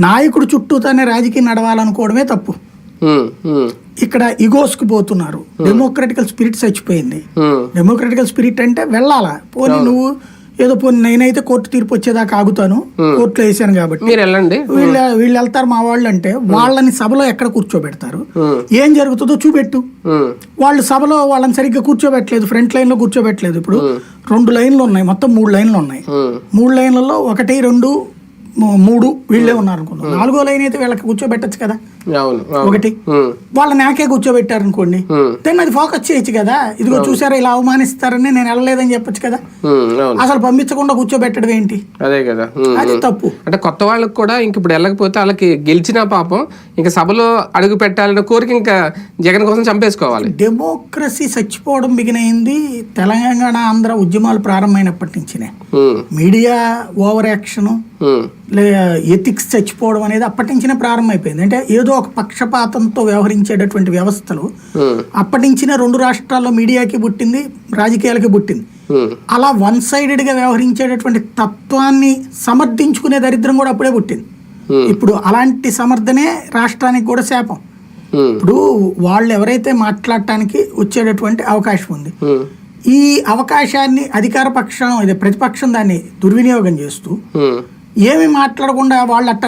నాయకుడు చుట్టూతానే రాజకీయం నడవాలనుకోవడమే తప్పు. ఇక్కడ ఇగోస్కి పోతున్నారు. డెమోక్రటికల్ స్పిరిట్ చచ్చిపోయింది. డెమోక్రటికల్ స్పిరిట్ అంటే వెళ్ళాలా. పోనీ నువ్వు ఏదో పోనీ నేనైతే కోర్టు తీర్పు వచ్చేదాకా ఆగుతాను. కోర్టులో వేసాను కాబట్టి. వెళ్ళండి. వీళ్ళ వీళ్ళు వెళ్తారు మా వాళ్ళు అంటే వాళ్ళని సభలో ఎక్కడ కూర్చోబెడతారు? ఏం జరుగుతుందో చూపెట్టు. వాళ్ళు సభలో వాళ్ళని సరిగ్గా కూర్చోబెట్టలేదు. ఫ్రంట్ లైన్లో కూర్చోబెట్టలేదు. ఇప్పుడు రెండు లైన్లు ఉన్నాయి. మొత్తం మూడు లైన్లు ఉన్నాయి. మూడు లైన్లలో ఒకటి రెండు మూడు వీళ్ళే ఉన్నారు అనుకుందాం నాలుగో లైన్ అయితే వీళ్ళకి కూర్చోబెట్టచ్చు కదా. ఒకటి. వాళ్ళ నాకే కూర్చోబెట్టారు అనుకోండి దాన్ని అది ఫోకస్ చేయొచ్చు కదా? ఇదిగో చూసారా ఇలా అవమానిస్తారని నేను వెళ్ళలేదని చెప్పొచ్చు కదా? అసలు పంపించకుండా కూర్చోబెట్టడం ఏంటి? అదే కదా. అది తప్పు. అంటే కొత్త వాళ్ళకి కూడా ఇంక ఇప్పుడు వెళ్ళకపోతే వాళ్ళకి గెలిచిన పాపం ఇంకా సభలో అడుగు పెట్టాలనే కోరిక ఇంకా జగన్ కోసం చంపేసుకోవాలి. డెమోక్రసీ చచ్చిపోవడం బిగినైంది తెలంగాణ ఆంధ్ర ఉద్యమాలు ప్రారంభమైనప్పటి నుంచినే. మీడియా ఓవర్ యాక్షన్ ఎథిక్స్ చచ్చిపోవడం అనేది అప్పటి నుంచినే ప్రారంభమైపోయింది. అంటే ఏదో ఒక పక్షపాతంతో వ్యవహరించేటటువంటి వ్యవస్థలు అప్పటి నుంచినే రెండు రాష్ట్రాల్లో మీడియాకి పుట్టింది రాజకీయాలకి పుట్టింది. అలా వన్ సైడెడ్గా వ్యవహరించేటటువంటి తత్వాన్ని సమర్థించుకునే దరిద్రం కూడా అప్పుడే పుట్టింది. ఇప్పుడు అలాంటి సమర్థనే రాష్ట్రానికి కూడా శాపం. ఉమ్, ఇప్పుడు వాళ్ళు ఎవరైతే మాట్లాడటానికి వచ్చేటటువంటి అవకాశం ఉంది. ఉమ్, ఈ అవకాశాన్ని అధికార పక్షం ఇది ప్రతిపక్షం దాన్ని దుర్వినియోగం చేస్తూ. ఏమి మాట్లాడకుండా వాళ్ళు అట్ట